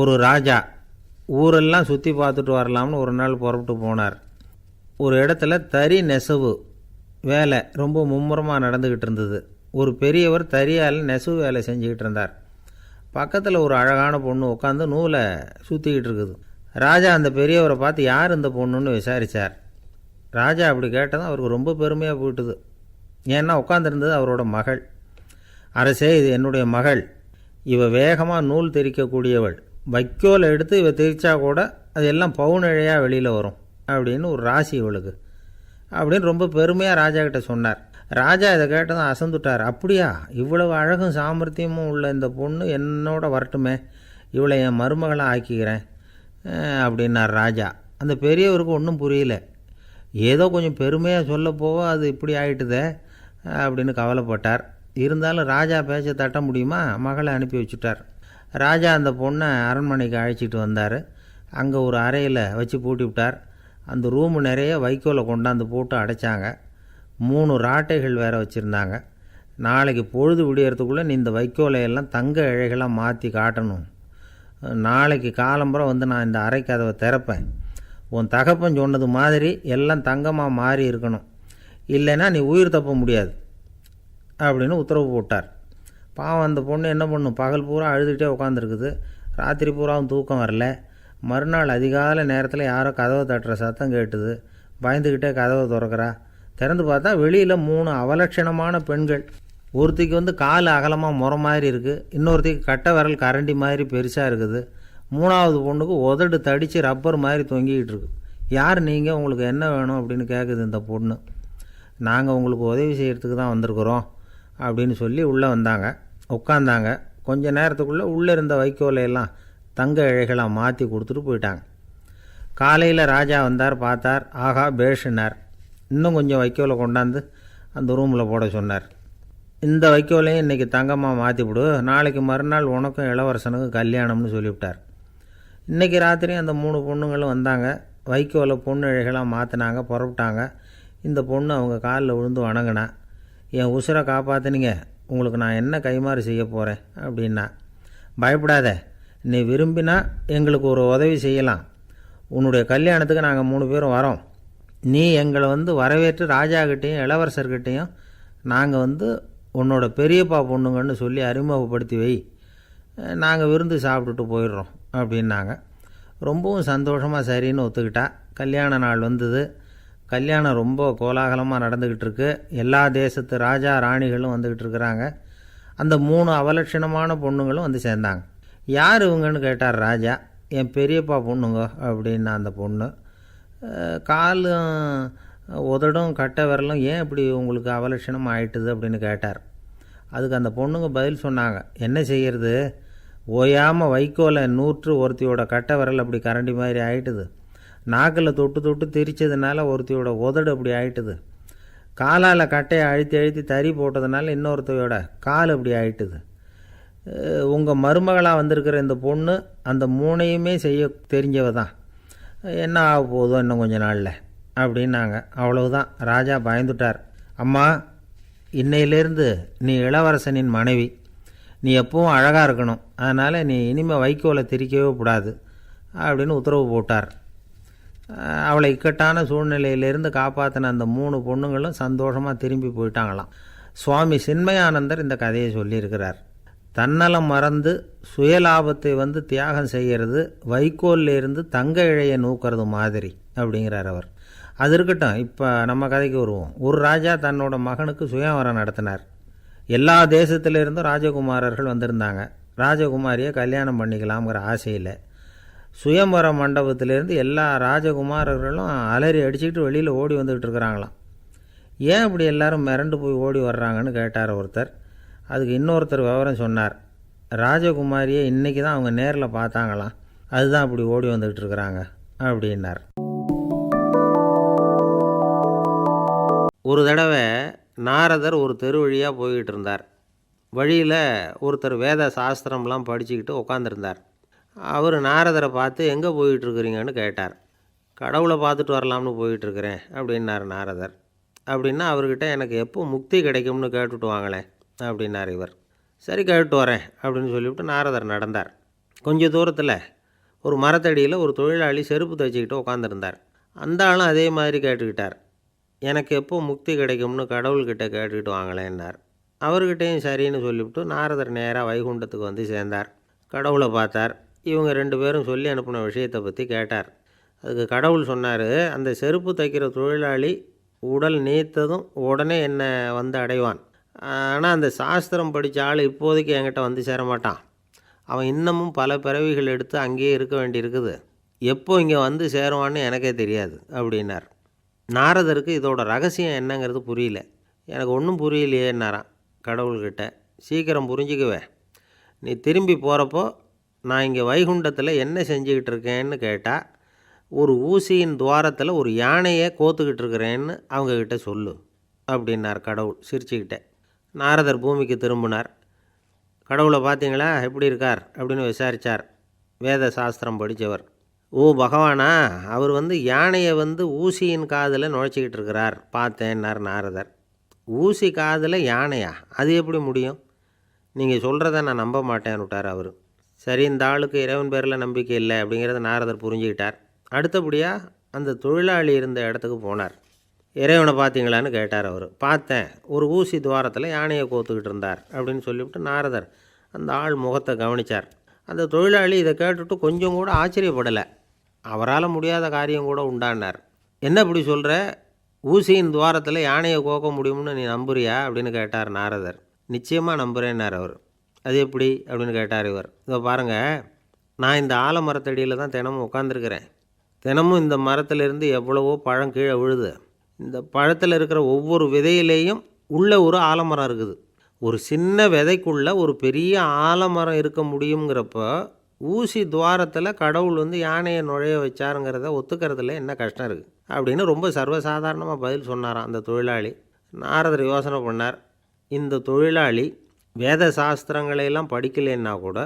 ஒரு ராஜா ஊரெல்லாம் சுற்றி பார்த்துட்டு வரலாம்னு ஒரு நாள் புறப்பட்டு போனார். ஒரு இடத்துல தறி நெசவு வேலை ரொம்ப மும்முரமாக நடந்துக்கிட்டு இருந்தது. ஒரு பெரியவர் தறியால் நெசவு வேலை செஞ்சுக்கிட்டு இருந்தார். பக்கத்தில் ஒரு அழகான பொண்ணு உட்காந்து நூலை சுற்றிக்கிட்டு இருக்குது. ராஜா அந்த பெரியவரை பார்த்து யார் இந்த பொண்ணுன்னு விசாரித்தார் ராஜா அப்படி கேட்டதும் அவருக்கு ரொம்ப பெருமையாக போயிட்டுது. ஏன்னா உட்காந்துருந்தது அவரோட மகள். அரசே இது என்னுடைய மகள். இவ வேகமாக நூல் தெரிக்கக்கூடியவள் வைக்கோல் எடுத்து இவ திரிச்சா கூட அது எல்லாம் பவுனிழையாக வெளியில் வரும் அப்படின்னு ஒரு ராசி இவளுக்கு. அப்படின்னு ரொம்ப பெருமையாக ராஜா கிட்ட சொன்னார். ராஜா இதை கேட்டதும் அசந்துட்டார். அப்படியா? இவ்வளவு அழகும் சாமர்த்தியமும் உள்ள இந்த பொண்ணு என்னோட வரட்டுமே. இவளை என் மருமகளாக ஆக்கிக்கிறேன். அப்படின்னார் ராஜா. அந்த பெரியவருக்கு ஒன்றும் புரியல. ஏதோ கொஞ்சம் பெருமையாக சொல்ல அது இப்படி ஆயிட்டுதே அப்படின்னு கவலைப்பட்டார். இருந்தாலும் ராஜா பேச்ச தட்ட முடியுமா? மகளை அனுப்பி வச்சுட்டார். ராஜா அந்த பொண்ணை அரண்மனைக்கு அழைச்சிட்டு வந்தார். அங்கே ஒரு அறையில் வச்சு பூட்டி விட்டார். அந்த ரூமு நிறைய வைக்கோலை கொண்டாந்து போட்டு அடைச்சாங்க. மூணு ராட்டைகள் வேற வச்சுருந்தாங்க. நாளைக்கு பொழுது விடியறதுக்குள்ளே நீ இந்த வைக்கோலை எல்லாம் தங்க இழைகளாக மாற்றி காட்டணும். நாளைக்கு காலம்புறம் வந்து நான் இந்த அறை கதவை திறப்பேன். உன் தகப்பன் சொன்னது மாதிரி எல்லாம் தங்கமாக மாறி இருக்கணும். இல்லைன்னா நீ உயிர் தப்ப முடியாது. அப்படின்னு உத்தரவு போட்டார். பாவம் அந்த பொண்ணு என்ன பண்ணும்? பகல் பூரா அழுதுகிட்டே உட்காந்துருக்குது ராத்திரி பூராவும் தூக்கம் வரல. மறுநாள் அதிகாலை நேரத்தில் யாரோ கதவை தட்டுற சத்தம் கேட்டுது. பயந்துக்கிட்டே கதவை திறக்கிறா. திறந்து பார்த்தா வெளியில் மூணு அவலட்சணமான பெண்கள். ஒருத்திக்கு வந்து கால் அகலமாக முறை மாதிரி இருக்குது இன்னொருத்திக்கு கட்டை விரல் கரண்டி மாதிரி பெருசாக இருக்குது. மூணாவது பொண்ணுக்கு உதடு தடித்து ரப்பர் மாதிரி தொங்கிக்கிட்டு இருக்கு. யார் நீங்கள் உங்களுக்கு என்ன வேணும்? அப்படின்னு கேட்குது இந்த பொண்ணு. நாங்கள் உங்களுக்கு உதவி செய்கிறதுக்கு தான் வந்திருக்கிறோம் அப்படின்னு சொல்லி உள்ளே வந்தாங்க. உட்காந்தாங்க கொஞ்ச நேரத்துக்குள்ளே உள்ளே இருந்த வைக்கோலையெல்லாம் தங்க இழைகளாக மாற்றி கொடுத்துட்டு போயிட்டாங்க. காலையில் ராஜா வந்தார் பார்த்தார். ஆஹா பேஷினார். இன்னும் கொஞ்சம் வைக்கோலை கொண்டாந்து அந்த ரூமில் போட சொன்னார். இந்த வைக்கோலையும் இன்றைக்கி தங்கமாக மாற்றி விடு. நாளைக்கு மறுநாள் உனக்கும் இளவரசனுக்கும் கல்யாணம்னு சொல்லிவிட்டார். இன்றைக்கி ராத்திரி அந்த மூணு பொண்ணுங்களும் வந்தாங்க. வைக்கோலை பொண்ணு இழைகளாக மாற்றினாங்க புறப்பட்டாங்க இந்த பொண்ணு அவங்க காலில் விழுந்து வணங்கினா என் உசுரை காப்பாற்றினீங்க உங்களுக்கு நான் என்ன கைமாறு செய்ய போகிறேன் அப்படின்னா பயப்படாத. நீ விரும்பினா எங்களுக்கு ஒரு உதவி செய்யலாம். உன்னுடைய கல்யாணத்துக்கு நாங்கள் மூணு பேரும் வரோம். நீ எங்களை வந்து வரவேற்று ராஜாக்கிட்டேயும் இளவரசர்கிட்டேயும் நாங்கள் வந்து உன்னோட பெரியப்பா பொண்ணுங்கன்னு சொல்லி அறிமுகப்படுத்தி வை. நாங்கள் விருந்து சாப்பிட்டுட்டு போயிடுறோம் அப்படின்னாங்க. ரொம்பவும் சந்தோஷமாக சரின்னு ஒத்துக்கிட்டா. கல்யாண நாள் வந்தது. கல்யாணம் ரொம்ப கோலாகலமாக நடந்துக்கிட்டு இருக்கு. எல்லா தேசத்து ராஜா ராணிகளும் வந்துக்கிட்டு இருக்கிறாங்க. அந்த மூணு அவலட்சணமான பொண்ணுங்களும் வந்து சேர்ந்தாங்க. யார் இவங்கன்னு கேட்டார் ராஜா. என் பெரியப்பா பொண்ணுங்க அப்படின்னா அந்த பொண்ணு. காலும் உதடும் கட்டை விரலும் ஏன் இப்படி உங்களுக்கு அவலட்சணம் ஆயிட்டுது அப்படின்னு கேட்டார். அதுக்கு அந்த பொண்ணுங்க பதில் சொன்னாங்க. என்ன செய்கிறது ஓயாமல் வைக்கோலை நூற்று ஒருத்தியோட கட்டை விரல் அப்படி கரண்டி மாதிரி ஆயிட்டுது. நாக்கில் தொட்டு தொட்டு திரிச்சதுனால ஒருத்தையோட உதடு அப்படி ஆயிட்டுது. காலால் கட்டையை அழுத்தி அழுத்தி தறி போட்டதுனால இன்னொருத்தையோட கால் அப்படி ஆயிட்டுது. உங்கள் மருமகளாக வந்திருக்கிற இந்த பொண்ணு அந்த மூணையுமே செய்ய தெரிஞ்சவ தான். என்ன ஆக போதோ இன்னும் கொஞ்ச நாளில் அப்படின்னாங்க. அவ்வளவுதான். ராஜா பயந்துட்டார். அம்மா இன்னையிலேருந்து நீ இளவரசனின் மனைவி. நீ எப்பவும் அழகாக இருக்கணும். அதனால் நீ இனிமேல் வைக்கோலை திரிக்கவே கூடாது அப்படின்னு உத்தரவு போட்டார். அவளை இக்கட்டான சூழ்நிலையிலிருந்து காப்பாற்றின அந்த மூணு பொண்ணுங்களும் சந்தோஷமாக திரும்பி போயிட்டாங்களாம். சுவாமி சின்மயானந்தர் இந்த கதையை சொல்லியிருக்கிறார். தன்னலம் மறந்து சுயலாபத்தை வந்து தியாகம் செய்கிறது வைக்கோல்ல இருந்து தங்க இழையை நூக்கிறது மாதிரி அப்படிங்கிறார் அவர். அது இருக்கட்டும் இப்போ நம்ம கதைக்கு வருவோம். ஒரு ராஜா தன்னோட மகனுக்கு சுயவரம் நடத்தினார். எல்லா தேசத்திலிருந்தும் ராஜகுமாரர்கள் வந்திருந்தாங்க. ராஜகுமாரியை கல்யாணம் பண்ணிக்கலாம்ங்கிற ஆசையில். சுயம்பர மண்டபத்திலேருந்து எல்லா ராஜகுமாரர்களும் அலறி அடிச்சுக்கிட்டு வெளியில் ஓடி வந்துக்கிட்டு இருக்கிறாங்களாம். ஏன் இப்படி எல்லாரும் மிரண்டு போய் ஓடி வர்றாங்கன்னு கேட்டார் ஒருத்தர். அதுக்கு இன்னொருத்தர் விவரம் சொன்னார். ராஜகுமாரியை இன்றைக்கி தான் அவங்க நேரில் பார்த்தாங்களாம். அதுதான் இப்படி ஓடி வந்துக்கிட்டு இருக்கிறாங்க அப்படின்னார். ஒரு தடவை நாரதர் ஒரு தெரு வழியாக போய்கிட்டு இருந்தார். வழியில் ஒருத்தர் வேத சாஸ்திரம்லாம் படிச்சுக்கிட்டு உட்காந்துருந்தார் அவர் நாரதரை பார்த்து எங்கே போயிட்டுருக்குறீங்கன்னு கேட்டார். கடவுளை பார்த்துட்டு வரலாம்னு போயிட்டுருக்குறேன் அப்படின்னார் நாரதர். அப்படின்னா அவர்கிட்ட எனக்கு எப்போ முக்தி கிடைக்கும்னு கேட்டுட்டு வாங்களேன் அப்படின்னார் இவர். சரி கேட்டு வரேன் அப்படின்னு சொல்லிவிட்டு நாரதர் நடந்தார். கொஞ்சம் தூரத்தில் ஒரு மரத்தடியில் ஒரு தொழிலாளி செருப்பு தைச்சிக்கிட்டு உட்காந்துருந்தார் அந்த ஆளும் அதே மாதிரி கேட்டுக்கிட்டார். எனக்கு எப்போ முக்தி கிடைக்கும்னு கடவுள்கிட்ட கேட்டுக்கிட்டு வாங்களேன்னார். அவர்கிட்டையும் சரின்னு சொல்லிவிட்டு நாரதர் நேராக வைகுண்டத்துக்கு வந்து சேர்ந்தார். கடவுளை பார்த்தார். இவங்க ரெண்டு பேரும் சொல்லி அனுப்பின விஷயத்தை பற்றி கேட்டார். அதுக்கு கடவுள் சொன்னார் அந்த செருப்பு தைக்கிற தொழிலாளி உடல் நீத்ததும் உடனே என்னை வந்து அடைவான். ஆனால் அந்த சாஸ்திரம் படித்த ஆள் இப்போதைக்கு என்கிட்ட வந்து சேர மாட்டான். அவன் இன்னமும் பல பிறவிகள் எடுத்து அங்கேயே இருக்க வேண்டியிருக்குது. எப்போ இங்கே வந்து சேருவான்னு எனக்கே தெரியாது அப்படின்னார். நாரதருக்கு இதோட ரகசியம் என்னங்கிறது புரியல. எனக்கு ஒன்றும் புரியலையேன்னாரான் கடவுள்கிட்ட. சீக்கிரம் புரிஞ்சுக்குவே. நீ திரும்பி போகிறப்போ நான் இங்கே வைகுண்டத்தில் என்ன செஞ்சுக்கிட்டு இருக்கேன்னு கேட்டால் ஒரு ஊசியின் துவாரத்தில் ஒரு யானையை கோத்துக்கிட்டு இருக்கிறேன்னு அவங்கக்கிட்ட சொல்லு அப்படின்னார் கடவுள் சிரிச்சுக்கிட்டே. நாரதர் பூமிக்கு திரும்பினார். கடவுளை பார்த்தீங்களா? எப்படி இருக்கார்? அப்படின்னு விசாரித்தார் வேத சாஸ்திரம் படித்தவர். ஓ பகவானா அவர் வந்து யானையை வந்து ஊசியின் காதில் நுழைச்சிக்கிட்டு இருக்கிறார் பார்த்தேன்னார் நாரதர். ஊசி காதில் யானையா? அது எப்படி முடியும்? நீங்கள் சொல்கிறத நான் நம்ப மாட்டேன்னு விட்டார் அவர். சரி இந்த ஆளுக்கு இறைவன் பேரில் நம்பிக்கை இல்லை அப்படிங்கிறத நாரதர் புரிஞ்சுக்கிட்டார். அடுத்தபடியாக அந்த தொழிலாளி இருந்த இடத்துக்கு போனார். இறைவனை பார்த்தீங்களான்னு கேட்டார் அவர். பார்த்தேன் ஒரு ஊசி துவாரத்தில் யானையை கோத்துக்கிட்டு இருந்தார் அப்படின்னு சொல்லிவிட்டு நாரதர் அந்த ஆள் முகத்தை கவனித்தார் அந்த தொழிலாளி இதை கேட்டுட்டு கொஞ்சம் கூட ஆச்சரியப்படலை. அவரால் முடியாத காரியம் கூட உண்டானார். என்ன இப்படி சொல்கிற ஊசியின் துவாரத்தில் யானையை கோக்க முடியும்னு நீ நம்புறியா? அப்படின்னு கேட்டார் நாரதர். நிச்சயமாக நம்புகிறேன்னார் அவர். அது எப்படி அப்படின்னு கேட்டார் இவர். இதோ பாருங்கள் நான் இந்த ஆலமரத்தடியில் தான் தினமும் உட்காந்துருக்கிறேன் தினமும் இந்த மரத்திலிருந்து எவ்வளவோ பழம் கீழே விழுது. இந்த பழத்தில் இருக்கிற ஒவ்வொரு விதையிலேயும் உள்ள ஒரு ஆலமரம் இருக்குது. ஒரு சின்ன விதைக்குள்ளே ஒரு பெரிய ஆலமரம் இருக்க முடியுங்கிறப்போ ஊசி துவாரத்தில் கடவுள் வந்து யானையை நுழைய வச்சாருங்கிறத ஒத்துக்கிறதுல என்ன கஷ்டம் இருக்குது அப்படின்னு ரொம்ப சர்வசாதாரணமாக பதில் சொன்னாராம் அந்த தொழிலாளி. நாரதர் யோசனை பண்ணார். இந்த தொழிலாளி வேத சாஸ்திரங்களையெல்லாம் படிக்கலைன்னா கூட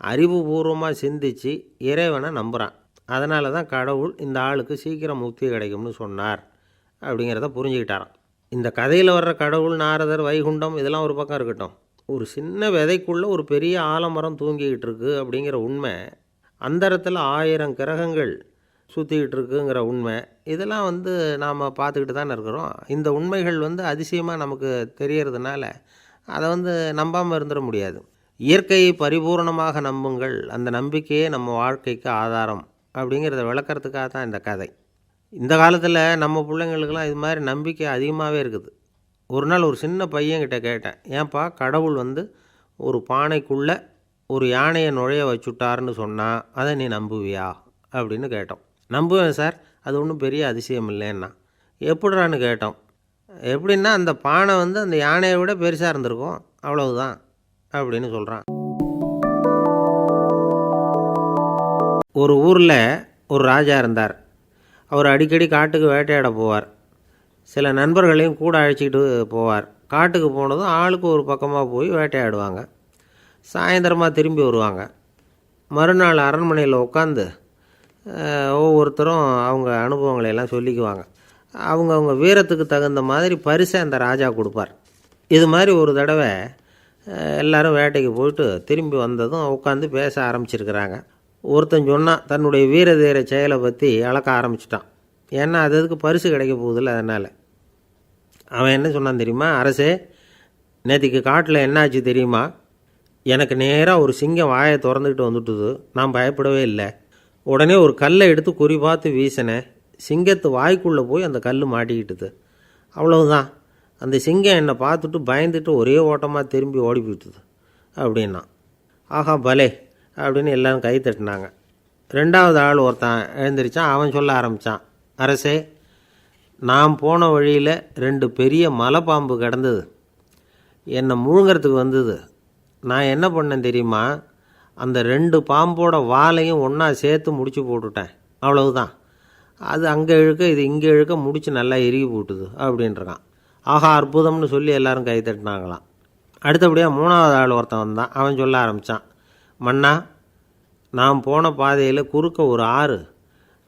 அறிவுபூர்வமாக சிந்தித்து இறைவனை நம்புகிறான் அதனால தான் கடவுள் இந்த ஆளுக்கு சீக்கிரம் முக்தி கிடைக்கும்னு சொன்னார் அப்படிங்கிறத புரிஞ்சுக்கிட்டாராம். இந்த கதையில் வர்ற கடவுள் நாரதர் வைகுண்டம் இதெல்லாம் ஒரு பக்கம் இருக்கட்டும். ஒரு சின்ன விதைக்குள்ளே ஒரு பெரிய ஆலமரம் தூங்கிக்கிட்டு இருக்குது அப்படிங்கிற உண்மை அந்தரத்தில் ஆயிரம் கிரகங்கள் சுற்றிக்கிட்டு இருக்குங்கிற உண்மை இதெல்லாம் வந்து நாம் பார்த்துக்கிட்டு தானே இருக்கிறோம். இந்த உண்மைகள் வந்து அதிசயமாக நமக்கு தெரியறதுனால அதை வந்து நம்பாமல் இருந்துட முடியாது. இயற்கையை பரிபூர்ணமாக நம்புங்கள். அந்த நம்பிக்கையே நம்ம வாழ்க்கைக்கு ஆதாரம் அப்படிங்கிறத விளக்கிறதுக்காக தான் இந்த கதை. இந்த காலத்தில் நம்ம பிள்ளைங்களுக்கெல்லாம் இது மாதிரி நம்பிக்கை அதிகமாகவே இருக்குது. ஒரு நாள் ஒரு சின்ன பையன்கிட்ட கேட்டேன் ஏன்பா கடவுள் வந்து ஒரு பானைக்குள்ளே ஒரு யானையை நுழைய வச்சுட்டாருன்னு சொன்னால் அதை நீ நம்புவியா? அப்படின்னு கேட்டோம். நம்புவேன் சார். அது ஒன்றும் பெரிய அதிசயம் இல்லைன்னா. எப்படிறான்னு? கேட்டோம். எப்படின்னா அந்த பானை வந்து அந்த யானையை விட பெருசாக இருந்திருக்கும். அவ்வளவுதான் அப்படின்னு சொல்கிறான் ஒரு ஊரில் ஒரு ராஜா இருந்தார். அவர் அடிக்கடி காட்டுக்கு வேட்டையாட போவார். சில நண்பர்களையும் கூட அழைச்சிக்கிட்டு போவார். காட்டுக்கு போனதும் ஆளுக்கு ஒரு பக்கமாக போய் வேட்டையாடுவாங்க. சாயந்தரமாக திரும்பி வருவாங்க. மறுநாள் அரண்மனையில் உட்காந்து ஒவ்வொருத்தரும் அவங்க அனுபவங்களை எல்லாம் சொல்லிக்குவாங்க. அவங்கவுங்க வீரத்துக்கு தகுந்த மாதிரி பரிசை அந்த ராஜா கொடுப்பார். இது மாதிரி ஒரு தடவை எல்லோரும் எல்லாரும் வேட்டைக்கு போயிட்டு திரும்பி வந்ததும் உட்காந்து பேச ஆரம்பிச்சிருக்கிறாங்க. ஒருத்தன் சொன்னான் தன்னுடைய வீர தீர செயலை பற்றி அளக்க ஆரம்பிச்சிட்டான். ஏன்னா அது அதுக்கு பரிசு கிடைக்க போகுதில்ல அதனால். அவன் என்ன சொன்னான் தெரியுமா? அரசே நேற்றுக்கு காட்டில் என்னாச்சு தெரியுமா? எனக்கு நேராக ஒரு சிங்கம் வாயை திறந்துக்கிட்டு வந்துட்டுது. நான் பயப்படவே இல்லை. உடனே ஒரு கல்லை எடுத்து குறி பார்த்து வீசினேன். சிங்கத்து வாய்க்குள்ளே போய் அந்த கல் மாட்டிக்கிட்டுது. அவ்வளவுதான். அந்த சிங்கம் என்னை பார்த்துட்டு பயந்துட்டு ஒரே ஓட்டமாக திரும்பி ஓடி போயிட்டுது. அப்படின்னா ஆஹா பலே அப்படின்னு எல்லாரும் கை தட்டினாங்க. ரெண்டாவது ஆள் ஒருத்தன் எழுந்திரிச்சான். அவன் சொல்ல ஆரம்பித்தான் அரசே நான் போன வழியில் ரெண்டு பெரிய மலைப்பாம்பு கிடந்தது. என்னை முழுங்கிறதுக்கு வந்தது. நான் என்ன பண்ணேன் தெரியுமா? அந்த ரெண்டு பாம்போட வாலையும் ஒன்றா சேர்த்து முடிச்சு போட்டுட்டேன். அவ்வளவுதான். அது அங்கே இழுக்க இது இங்கே இழுக்க முடிச்சு நல்லா எருகி போட்டுது அப்படின்றான். ஆஹா அற்புதம்னு சொல்லி எல்லாரும் கை தட்டினாங்களாம். அடுத்தபடியாக மூணாவது ஆள் ஒருத்தன் வந்தான். அவன் சொல்ல ஆரம்பித்தான் மன்னா நான் போன பாதையில் குறுக்க ஒரு ஆறு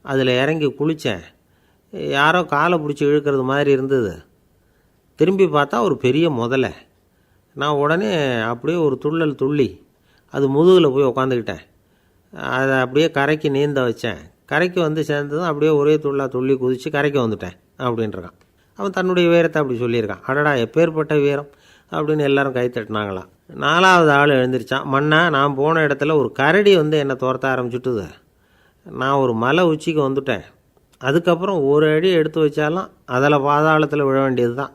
அதில் இறங்கி குளித்தேன் யாரோ காலை பிடிச்சி இழுக்கிறது மாதிரி இருந்தது. திரும்பி பார்த்தா ஒரு பெரிய முதலை. நான் உடனே அப்படியே ஒரு துள்ளல் துள்ளி அது முதுகில் போய் உக்காந்துக்கிட்டேன். அதை அப்படியே கரைக்கு நீந்த வச்சேன். கரைக்கு வந்து சேர்ந்ததும் அப்படியே ஒரே துள்ளா துள்ளி குதித்து கரைக்கு வந்துட்டேன் அப்படின்றான். அவன் தன்னுடைய வீரத்தை அப்படி சொல்லியிருக்கான். அடடா எப்பேற்பட்ட வீரம் அப்படின்னு எல்லாரும் கை தட்டினாங்களாம் நாலாவது ஆள் எழுந்திருச்சான். மண்ணா நான் போன இடத்துல ஒரு கரடி வந்து என்னை துரத்த ஆரம்பிச்சுட்டுது. நான் ஒரு மலை உச்சிக்கு வந்துட்டேன். அதுக்கப்புறம் ஒரு அடி எடுத்து வச்சாலும் அதில் பாதாளத்தில் விழ வேண்டியது தான்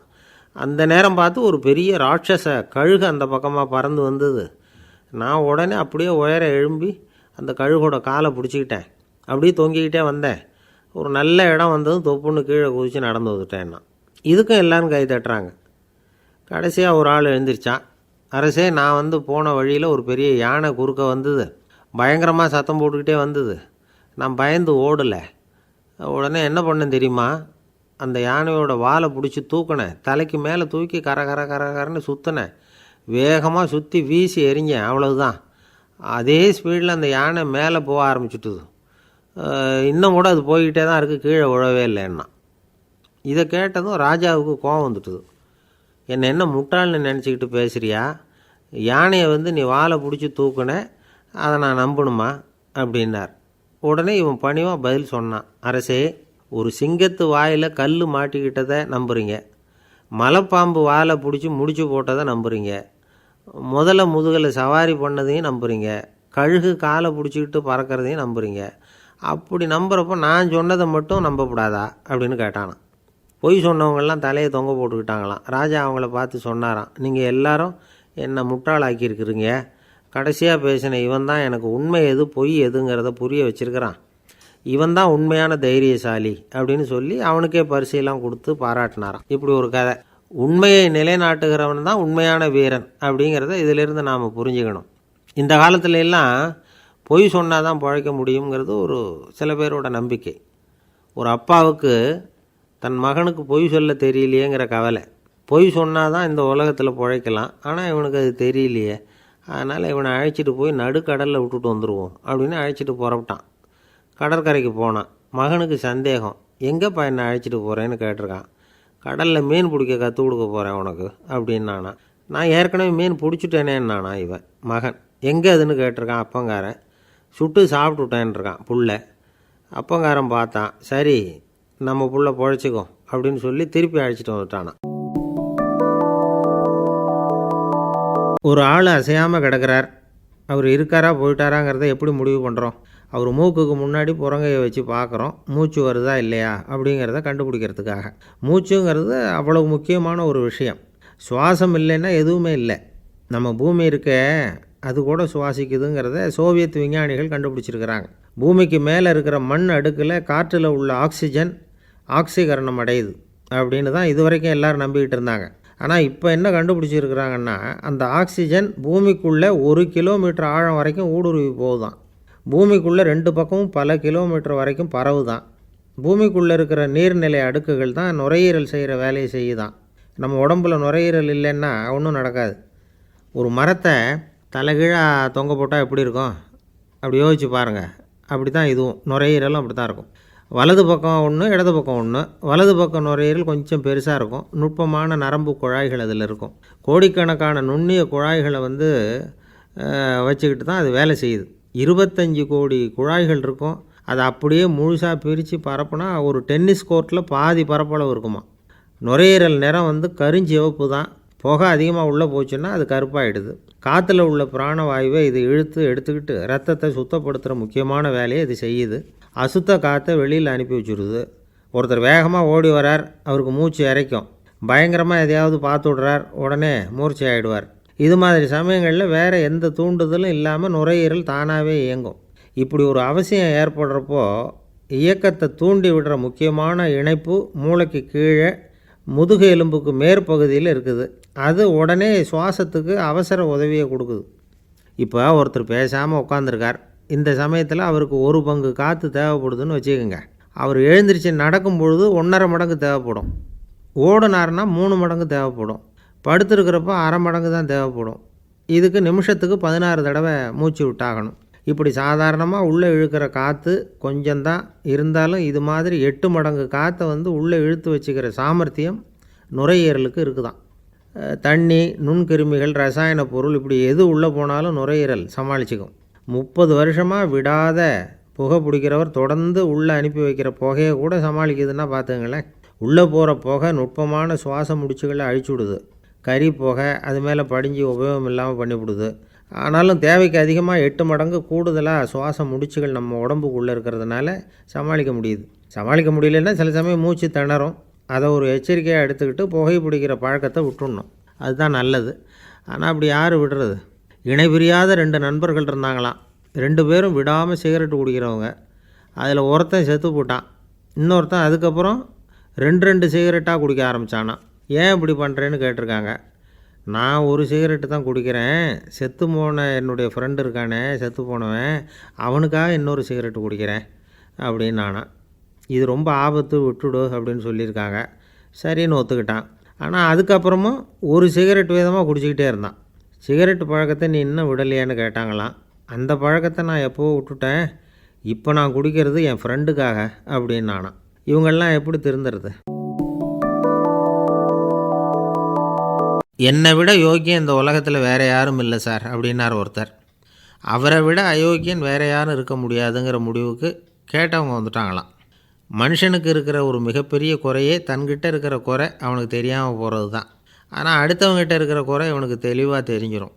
அந்த நேரம் பார்த்து ஒரு பெரிய ராட்சச கழுகு அந்த பக்கமாக பறந்து வந்தது. நான் உடனே அப்படியே உயர எழும்பி அந்த கழுகோட காலை பிடிச்சிக்கிட்டேன். அப்படியே தொங்கிக்கிட்டே வந்தேன். ஒரு நல்ல இடம் வந்ததும் தொப்புன்னு கீழே குதித்து நடந்து வந்துட்டேன் நான். இதுக்கும் எல்லோரும் கை தட்டுறாங்க. கடைசியாக ஒரு ஆள் எழுந்திரிச்சான் அரசே நான் வந்து போன வழியில் ஒரு பெரிய யானை குறுக்க வந்தது. பயங்கரமாக சத்தம் போட்டுக்கிட்டே வந்தது. நான் பயந்து ஓடலை. உடனே என்ன பண்ணேன் தெரியுமா? அந்த யானையோட வாலை பிடிச்சி தூக்கினேன். தலைக்கு மேலே தூக்கி கர கர கர கரன்னு சுற்றினேன் வேகமாக சுற்றி வீசி எரிஞ்சேன் அவ்வளவுதான். அதே ஸ்பீடில் அந்த யானை மேலே போக ஆரம்பிச்சுட்டுது. இன்னும் கூட அது போய்கிட்டே தான் இருக்குது கீழே விழவே இல்லைன்னா. இதை கேட்டதும் ராஜாவுக்கு கோவம் வந்துட்டுது. என்னை என்ன முட்டாள்னு நினச்சிக்கிட்டு பேசுகிறியா யானையை வந்து நீ வாலை பிடிச்சி தூக்குன அதை நான் நம்பணுமா? அப்படின்னார். உடனே இவன் பணிவாக பதில் சொன்னான். அரசே ஒரு சிங்கத்து வாயில் கல் மாட்டிக்கிட்டதை நம்புறீங்க. மலைப்பாம்பு வாலை பிடிச்சி முடிச்சு போட்டதை நம்புறீங்க. முதல்ல முதுகில் சவாரி பண்ணதையும் நம்புறீங்க. கழுகு காலை பிடிச்சிக்கிட்டு பறக்கிறதையும் நம்புறீங்க. அப்படி நம்புறப்போ நான் சொன்னதை மட்டும் நம்பக்கூடாதா அப்படின்னு கேட்டானான் பொய் சொன்னவங்கெல்லாம் தலையை தொங்க போட்டுக்கிட்டாங்களாம். ராஜா அவங்கள பார்த்து சொன்னாராம். நீங்கள் எல்லாரும் என்னை முட்டாளாக்கியிருக்கிறீங்க. கடைசியாக பேசின இவன் தான் எனக்கு உண்மை எது பொய் எதுங்கிறத புரிய வச்சுருக்கிறான். இவன் தான் உண்மையான தைரியசாலி அப்படின்னு சொல்லி அவனுக்கே பரிசையெல்லாம் கொடுத்து பாராட்டினாராம். இப்படி ஒரு கதை. உண்மையை நிலைநாட்டுகிறவன் தான் உண்மையான வீரன் அப்படிங்கிறத இதிலிருந்து நாம் புரிஞ்சுக்கணும். இந்த காலத்துல எல்லாம் பொய் சொன்னால் தான் பழைக்க முடியுங்கிறது ஒரு சில பேரோட நம்பிக்கை. ஒரு அப்பாவுக்கு தன் மகனுக்கு பொய் சொல்ல தெரியலையேங்கிற கவலை. பொய் சொன்னால் தான் இந்த உலகத்தில் பிழைக்கலாம். ஆனால் இவனுக்கு அது தெரியலையே. அதனால் இவனை அழைச்சிட்டு போய் நடுக்கடலில் விட்டுட்டு வந்துடுவோம் அப்படின்னு அழைச்சிட்டு புறப்பட்டான். கடற்கரைக்கு போனான். மகனுக்கு சந்தேகம். எங்கேப்பா என்னை அழைச்சிட்டு போகிறேன்னு கேட்டிருக்கான். கடலில் மீன் பிடிக்க கற்றுக் கொடுக்க போகிறேன் உனக்கு அப்படின்னானா. நான் ஏற்கனவே மீன் பிடிச்சிட்டேனேன்னானா இவன் மகன். எங்கே அதுன்னு கேட்டிருக்கான் அப்பங்காரன். சுட்டு சாப்பிட்டுட்டேன்ருக்கான் புள்ள. அப்பங்காரன் பார்த்தான். சரி நம்ம புள்ள பொழைச்சிக்கோ அப்படின்னு சொல்லி திருப்பி அழைச்சிட்டு வந்துட்டானா. ஒரு ஆள் அசையாமல் கிடக்கிறார். அவர் இருக்காரா போயிட்டாராங்கிறத எப்படி முடிவு பண்ணுறோம் அவர் மூக்குக்கு முன்னாடி புறங்கையை வச்சு பார்க்குறோம். மூச்சு வருதா இல்லையா அப்படிங்கிறத கண்டுபிடிக்கிறதுக்காக. மூச்சுங்கிறது அவ்வளவு முக்கியமான ஒரு விஷயம். சுவாசம் இல்லைன்னா எதுவுமே இல்லை. நம்ம பூமி இருக்க அது கூட சுவாசிக்குதுங்கிறத சோவியத் விஞ்ஞானிகள் கண்டுபிடிச்சிருக்கிறாங்க. பூமிக்கு மேலே இருக்கிற மண் அடுக்கில் காற்றில் உள்ள ஆக்சிஜன் ஆக்சிகரணம் அடையுது அப்படின்னு தான் இதுவரைக்கும் எல்லோரும் நம்பிக்கிட்டு இருந்தாங்க. ஆனால் இப்போ என்ன கண்டுபிடிச்சிருக்கிறாங்கன்னா அந்த ஆக்சிஜன் பூமிக்குள்ளே ஒரு கிலோமீட்டர் ஆழம் வரைக்கும் ஊடுருவி போகுதான். பூமிக்குள்ளே ரெண்டு பக்கமும் பல கிலோமீட்டர் வரைக்கும் பரவு தான் பூமிக்குள்ளே இருக்கிற நீர்நிலை அடுக்குகள் தான் நுரையீரல் செய்கிற வேலையை செய்யுதான். நம்ம உடம்புல நுரையீரல் இல்லைன்னா ஒன்றும் நடக்காது. ஒரு மரத்தை தலைகீழாக தொங்க போட்டால் எப்படி இருக்கும்? அப்படி யோசிச்சு பாருங்கள் அப்படி தான் இதுவும். நுரையீரலும் அப்படி தான் இருக்கும். வலது பக்கம் ஒன்று இடது பக்கம் ஒன்று வலது பக்கம் நுரையீரல் கொஞ்சம் பெருசாக இருக்கும். நுட்பமான நரம்பு குழாய்கள் அதில் இருக்கும். கோடிக்கணக்கான நுண்ணிய குழாய்களை வந்து வச்சுக்கிட்டு தான் அது வேலை செய்யுது. இருபத்தஞ்சி கோடி குழாய்கள் இருக்கும். அதை அப்படியே முழுசாக பிரித்து பரப்புனா ஒரு டென்னிஸ் கோர்ட்டில் பாதி பரப்பளவு இருக்குமா? நுரையீரல் நிறம் வந்து கருஞ்சிவப்பு தான். புகை அதிகமாக உள்ளே போச்சுன்னா அது கருப்பாயிடுது. காற்றுல உள்ள பிராணவாயுவை இது இழுத்து எடுத்துக்கிட்டு ரத்தத்தை சுத்தப்படுத்துகிற முக்கியமான வேலையை இது செய்யுது. அசுத்த காற்றை வெளியில் அனுப்பி வச்சுருது. ஒருத்தர் வேகமாக ஓடி வரார். அவருக்கு மூச்சு இறைக்கும் பயங்கரமாக எதையாவது பார்த்து விடுறார். உடனே மூர்ச்சி ஆகிடுவார் இது மாதிரி சமயங்களில் வேறு எந்த தூண்டுதலும் இல்லாமல் நுரையீரல் தானாகவே இயங்கும். இப்படி ஒரு அவசியம் ஏற்படுறப்போ இயக்கத்தை தூண்டி விடுற முக்கியமான இணைப்பு மூளைக்கு கீழே முதுகு எலும்புக்கு மேற்பகுதியில் இருக்குது. அது உடனே சுவாசத்துக்கு அவசர உதவியை கொடுக்குது. இப்போ ஒருத்தர் பேசாமல் உட்காந்துருக்கார் இந்த சமயத்தில் அவருக்கு ஒரு பங்கு காற்று தேவைப்படுதுன்னு வச்சுக்கோங்க. அவர் எழுந்திரிச்சு நடக்கும் பொழுது ஒன்றரை மடங்கு தேவைப்படும். ஓடினார்னா மூணு மடங்கு தேவைப்படும். படுத்திருக்கிறப்ப அரை மடங்கு தான் தேவைப்படும். இதுக்கு நிமிஷத்துக்கு பதினாறு தடவை மூச்சு விட்டாகணும். இப்படி சாதாரணமாக உள்ளே இழுக்கிற காற்று கொஞ்சம்தான் இருந்தாலும் இது மாதிரி எட்டு மடங்கு காற்றை வந்து உள்ளே இழுத்து வச்சுக்கிற சாமர்த்தியம் நுரையீரலுக்கு இருக்குதாம் தண்ணி நுண்கிருமிகள் ரசாயன பொருள் இப்படி எது உள்ளே போனாலும் நுரையீரல் சமாளிச்சுக்கும். முப்பது வருஷமாக விடாத புகை பிடிக்கிறவர் தொடர்ந்து உள்ளே அனுப்பி வைக்கிற புகையை கூட சமாளிக்குதுன்னா பார்த்துங்களேன். உள்ளே போகிற புகை நுட்பமான சுவாச முடிச்சுகளை அழிச்சு விடுது. கறி புகை அது மேலே படிஞ்சு உபயோகம் இல்லாமல் பண்ணிவிடுது ஆனாலும் தேவைக்கு அதிகமாக எட்டு மடங்கு கூடுதலாக சுவாச முடிச்சுகள் நம்ம உடம்புக்குள்ளே இருக்கிறதுனால சமாளிக்க முடியுது. சமாளிக்க முடியலன்னா சில சமயம் மூச்சு திணறும். அதை ஒரு எச்சரிக்கையாக எடுத்துக்கிட்டு புகை பிடிக்கிற பழக்கத்தை விட்டுடணும். அதுதான் நல்லது. ஆனால் அப்படி யார் விடுறது? இணை பிரியாத ரெண்டு நண்பர்கள் இருந்தாங்களாம். ரெண்டு பேரும் விடாமல் சிகரெட் குடிக்கிறவங்க. அதில் ஒருத்தன் செத்து போட்டான். இன்னொருத்தன் அதுக்கப்புறம் ரெண்டு ரெண்டு சிகரெட்டாக குடிக்க ஆரம்பித்தானா ஏன் இப்படி பண்ணுறேன்னு கேட்டிருக்காங்க. நான் ஒரு சிகரெட்டு தான் குடிக்கிறேன். செத்து போன என்னுடைய ஃப்ரெண்டு இருக்கானே செத்து போனவன் அவனுக்காக இன்னொரு சிகரெட்டு குடிக்கிறேன் அப்படின்னு நானா இது ரொம்ப ஆபத்து விட்டுடு அப்படின்னு சொல்லியிருக்காங்க. சரின்னு ஒத்துக்கிட்டான். ஆனால் அதுக்கப்புறமும் ஒரு சிகரெட் வீதமாக குடிச்சிக்கிட்டே இருந்தான். சிகரெட் பழக்கத்தை நீ இன்னும் விடலையான்னு கேட்டாங்களாம். அந்த பழக்கத்தை நான் எப்போவோ விட்டுட்டேன். இப்போ நான் குடிக்கிறது என் ஃப்ரெண்டுக்காக அப்படின்னு நானான் இவங்கெல்லாம் எப்படி திருந்துறது? என்னை விட யோக்கியம் இந்த உலகத்தில் வேறு யாரும் இல்லை சார் அப்படின்னார் ஒருத்தர். அவரை விட அயோக்கியன் வேறு யாரும் இருக்க முடியாதுங்கிற முடிவுக்கு கேட்டவங்க வந்துட்டாங்களாம். மனுஷனுக்கு இருக்கிற ஒரு மிகப்பெரிய குறையே தன்கிட்ட இருக்கிற குறை அவனுக்கு தெரியாமல் போகிறது தான் ஆனால் அடுத்தவங்ககிட்ட இருக்கிற குறை இவனுக்கு தெளிவாக தெரிஞ்சிடும்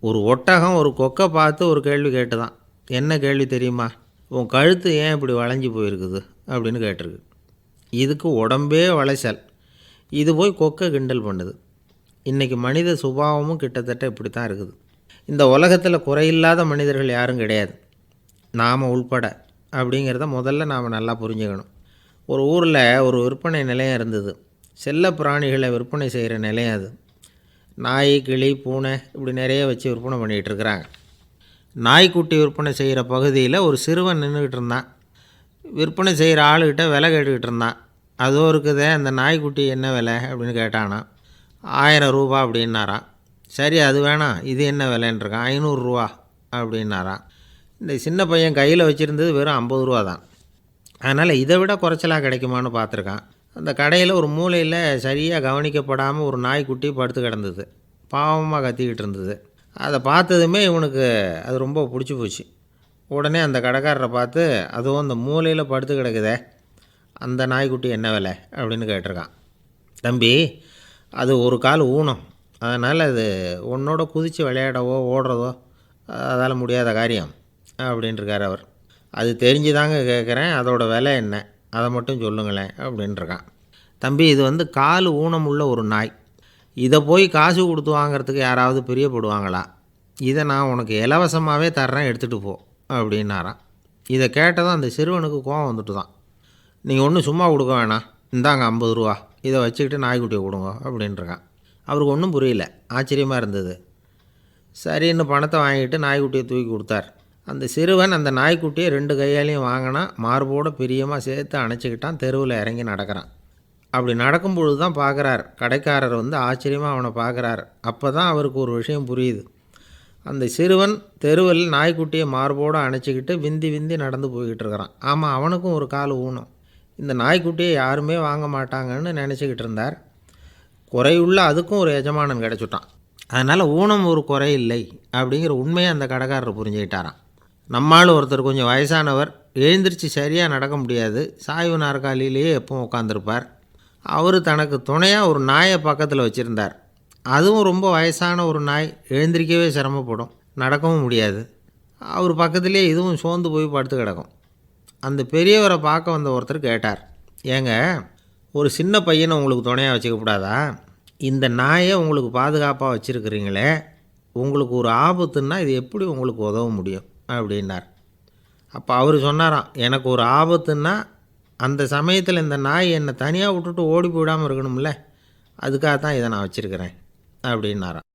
ஒரு ஒட்டகம் ஒரு கொக்கை பார்த்து ஒரு கேள்வி கேட்டு தான் என்ன கேள்வி தெரியுமா? உன் கழுத்து ஏன் இப்படி வளைஞ்சு போயிருக்குது? அப்படின்னு கேட்டிருக்கு. இதுக்கு உடம்பே வளைச்சல். இது போய் கொக்கை கிண்டல் பண்ணுது. இன்றைக்கி மனித சுபாவமும் கிட்டத்தட்ட இப்படி தான் இருக்குது. இந்த உலகத்தில் குறையில்லாத மனிதர்கள் யாரும் கிடையாது. நாம் உள்பட. அப்படிங்கிறத முதல்ல நாம் நல்லா புரிஞ்சுக்கணும். ஒரு ஊரில் ஒரு விற்பனை நிலையம் இருந்தது. செல்ல பிராணிகளை விற்பனை செய்கிற நிலையம் அது. நாய் கிளி பூனை இப்படி நிறைய வச்சு விற்பனை பண்ணிகிட்டு இருக்கிறாங்க. நாய்க்குட்டி விற்பனை செய்கிற பகுதியில் ஒரு சிறுவன் நின்றுக்கிட்டு இருந்தான். விற்பனை செய்கிற ஆளுகிட்ட விலை கேட்டுக்கிட்டு இருந்தான். அதோ இருக்குதே அந்த நாய்க்குட்டி என்ன விலை அப்படின்னு கேட்டானா ஆயிரம் ரூபா அப்படின்னாரான் சரி அது வேணாம். இது என்ன விலைன்றிருக்கான். ஐநூறுரூவா அப்படின்னாரான் இந்த சின்ன பையன் கையில் வச்சுருந்தது வெறும் ஐம்பது ரூபா தான். அதனால் இதை விட குறைச்சலாக கிடைக்குமான்னு பார்த்துருக்கான். அந்த கடையில் ஒரு மூலையில் சரியாக கவனிக்கப்படாமல் ஒரு நாய்க்குட்டி படுத்து கிடந்தது. பாவமாக கத்திக்கிட்டு இருந்தது. அதை பார்த்ததுமே இவனுக்கு அது ரொம்ப பிடிச்சி போச்சு. உடனே அந்த கடைக்காரரை பார்த்து அதுவும் அந்த மூலையில் படுத்து கிடக்குதே. அந்த நாய்க்குட்டி என்ன விலை? அப்படின்னு கேட்டிருக்கான். தம்பி அது ஒரு கால் ஊனம். அதனால் அது உன்னோட குதித்து விளையாடவோ ஓடுறதோ அதால் முடியாத காரியம். அப்படின்ட்டுருக்கார் அவர். அது தெரிஞ்சு தாங்க கேட்குறேன் அதோட விலை என்ன? அதை மட்டும் சொல்லுங்களேன் அப்படின்ட்டுருக்கான் தம்பி இது வந்து கால் ஊனம் உள்ள ஒரு நாய். இதை போய் காசு கொடுத்து வாங்குறதுக்கு யாராவது பிரியப்படுவாங்களா? இதை நான் உனக்கு இலவசமாகவே தர்றேன் எடுத்துகிட்டு போ அப்படின்னாராம். இதை கேட்டதும் அந்த சிறுவனுக்கு கோவம் வந்துட்டு தான் நீங்கள் ஒன்றும் சும்மா கொடுக்க வேணாம். இந்தாங்க ஐம்பது ரூபா. இதை வச்சுக்கிட்டு நாய்க்குட்டியை கொடுங்க அப்படின்ட்டுருக்கான் அவருக்கு ஒன்றும் புரியல. ஆச்சரியமாக இருந்தது. சரின்னு பணத்தை வாங்கிட்டு நாய்க்குட்டியை தூக்கி கொடுத்தார். அந்த சிறுவன் அந்த நாய்க்குட்டியை ரெண்டு கையாலையும் வாங்கினா மார்போட பிரியமாக சேர்த்து அணைச்சிக்கிட்டான் தெருவில் இறங்கி நடக்கிறான். அப்படி நடக்கும்பொழுது தான் பார்க்குறார். கடைக்காரர் வந்து ஆச்சரியமாக அவனை பார்க்குறார். அப்போ தான் அவருக்கு ஒரு விஷயம் புரியுது. அந்த சிறுவன் தெருவில் நாய்க்குட்டியை மார்போடு அணைச்சிக்கிட்டு விந்தி விந்தி நடந்து போய்கிட்டு இருக்கிறான் ஆமாம் அவனுக்கும் ஒரு கால் ஊனம் இந்த நாய்க்குட்டியை யாருமே வாங்க மாட்டாங்கன்னு நினச்சிக்கிட்டு இருந்தார். குறையுள்ள அதுக்கும் ஒரு எஜமானன் கிடச்சிட்டான். அதனால் ஊனம் ஒரு குறை இல்லை அப்படிங்கிற உண்மையை அந்த கடைக்காரர் புரிஞ்சுக்கிட்டாரான் நம்மால் ஒருத்தர் கொஞ்சம் வயசானவர் எழுந்திரிச்சு சரியாக நடக்க முடியாது. சாய்வு நாற்காலியிலேயே எப்பவும் உட்காந்துருப்பார் அவர் தனக்கு துணையாக ஒரு நாயை பக்கத்தில் வச்சுருந்தார். அதுவும் ரொம்ப வயசான ஒரு நாய் எழுந்திரிக்கவே சிரமப்படும். நடக்கவும் முடியாது. அவர் பக்கத்துலேயே இதுவும் சோர்ந்து போய் படுத்து கிடக்கும். அந்த பெரியவரை பார்க்க வந்த ஒருத்தர் கேட்டார் ஏங்க ஒரு சின்ன பையனை உங்களுக்கு துணையாக வச்சுக்கக்கூடாதா இந்த நாயை உங்களுக்கு பாதுகாப்பாக வச்சுருக்கிறீங்களே. உங்களுக்கு ஒரு ஆபத்துன்னா இது எப்படி உங்களுக்கு உதவ முடியும்? அப்படின்னார். அப்போ அவர் சொன்னாராம் எனக்கு ஒரு ஆபத்துன்னா அந்த சமயத்தில் இந்த நாய் என்னை தனியாக விட்டுட்டு ஓடி போயிடாமல் இருக்கணும்ல அதுக்காக தான் இதை நான் வச்சுருக்கிறேன் அப்படின்னாராம்.